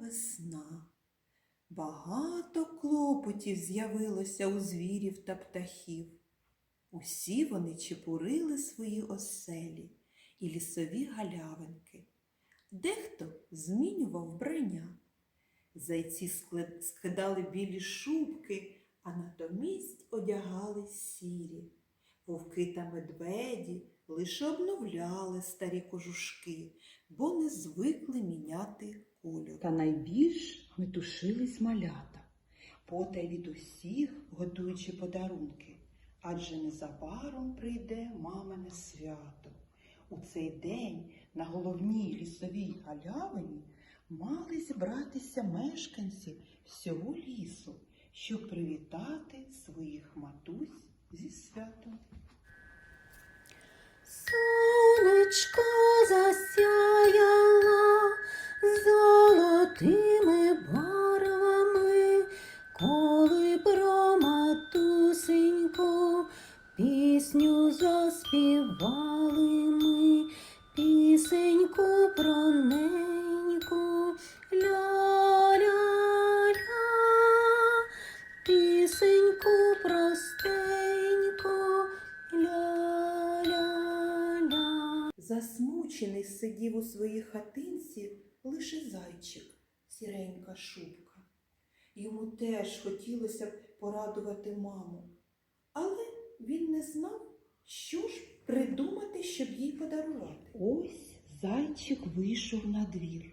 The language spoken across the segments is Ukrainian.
весна. Багато клопотів з'явилося у звірів та птахів. Усі вони чепурили свої оселі і лісові галявинки. Дехто змінював вбрання. Зайці скидали білі шубки, а натомість одягали сірі. Вовки та медведі лише обновляли старі кожушки, бо не звикли міняти кольор. Та найбільш метушились малята, потай від усіх, готуючи подарунки, адже незабаром прийде мамине свято. У цей день на головній лісовій галявині мали зібратися мешканці всього лісу, щоб привітати своїх матусь зі святом. Сонечко засяяло золотими барвами, коли про матусеньку пісню заспівали ми, пісеньку про неньку, Засмучений сидів у своїй хатинці лише зайчик, сіренька шубка. Йому теж хотілося б порадувати маму, але він не знав, що ж придумати, щоб їй подарувати. Ось зайчик вийшов на двір.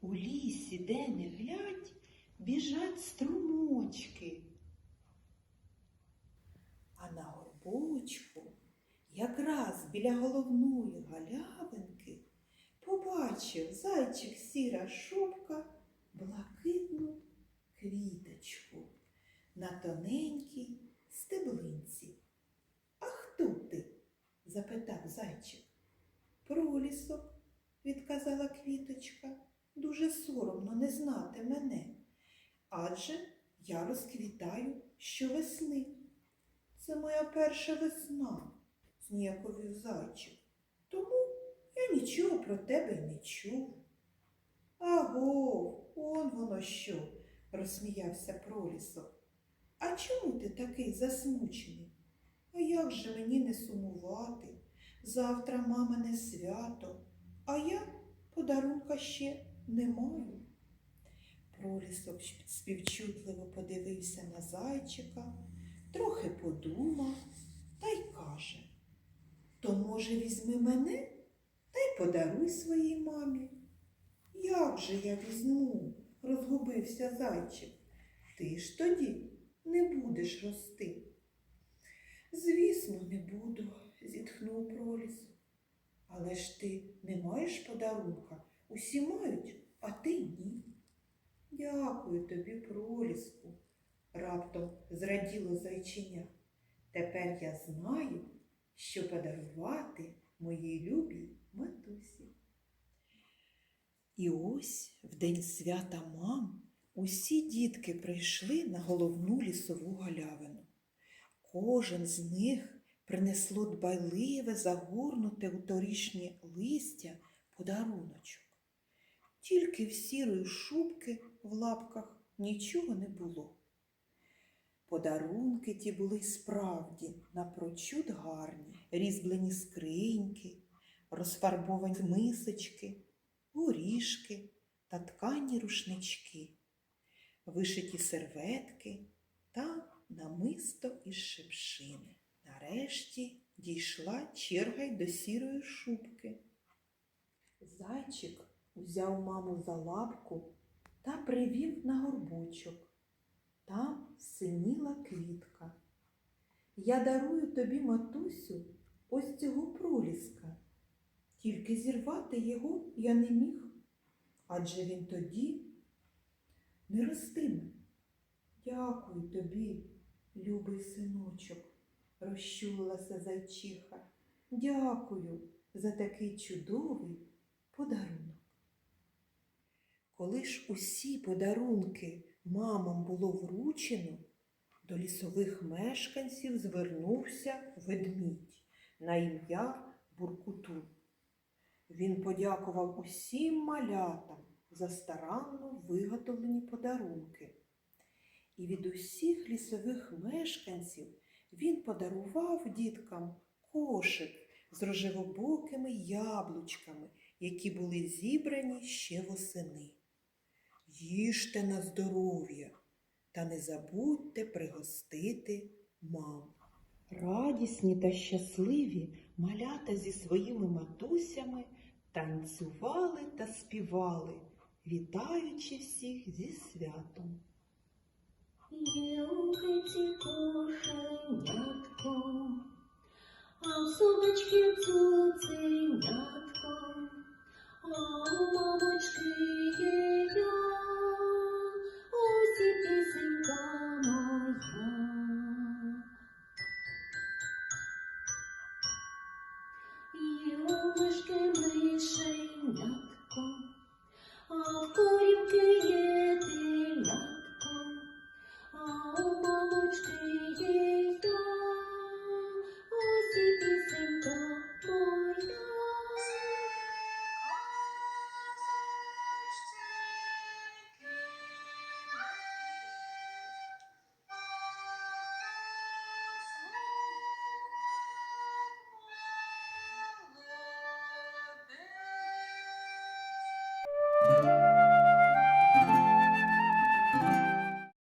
У лісі, де не глядь, біжать струмочки. А на горбочку, якраз біля головної галявинки, побачив зайчик сіра шубка блакитну квіточку на тоненькій стеблинці. А хто ти? запитав зайчик. Пролісок, відказала квіточка, дуже соромно не знати мене. Адже я розквітаю щовесни. Це моя перша весна, зніяковів зайчик. Тому нічого про тебе не чув. Аго, он воно що, розсміявся пролісок. А чому ти такий засмучений? А як же мені не сумувати? Завтра мамине свято, а я подарунка ще не маю. Пролісок співчутливо подивився на зайчика трохи подумав та й каже, то, може, візьми мене подаруй своїй мамі. Як же я візьму? розгубився зайчик. Ти ж тоді не будеш рости. Звісно, не буду, зітхнув проліс. Але ж ти не маєш подарунка, усі мають, а ти ні. Дякую тобі, проліску, раптом зраділо зайчиня. Тепер я знаю, що подарувати моїй любій матусі. І ось в день свята мам усі дітки прийшли на головну лісову галявину. Кожен з них принесло дбайливе, загорнуте у торішнє листя подаруночок. Тільки в сірої шубки в лапках нічого не було. Подарунки ті були справді напрочуд гарні, різьблені скриньки, розфарбовані мисочки, горішки та ткані рушнички, вишиті серветки та намисто із шипшини. Нарешті дійшла черга й до сірої шубки. Зайчик узяв маму за лапку та привів на горбочок. Там синіла квітка. Я дарую тобі, матусю, ось цього проліска. Тільки зірвати його я не міг, адже він тоді не ростиме. Дякую тобі, любий синочок, розчулилася зайчиха. Дякую за такий чудовий подарунок. Коли ж усі подарунки мамам було вручено, до лісових мешканців звернувся ведмідь на ім'я Буркутун. Він подякував усім малятам за старанно виготовлені подарунки. І від усіх лісових мешканців він подарував діткам кошик з рожевобокими яблучками, які були зібрані ще восени. Їжте на здоров'я та не забудьте пригостити мам. Радісні та щасливі малята зі своїми матусями танцювали та співали, вітаючи всіх зі святом. Юхиці кошенятко, а в сумочки цуценятко, а у мамочки є я, ось і пісенька моя. Юхички 谁呀？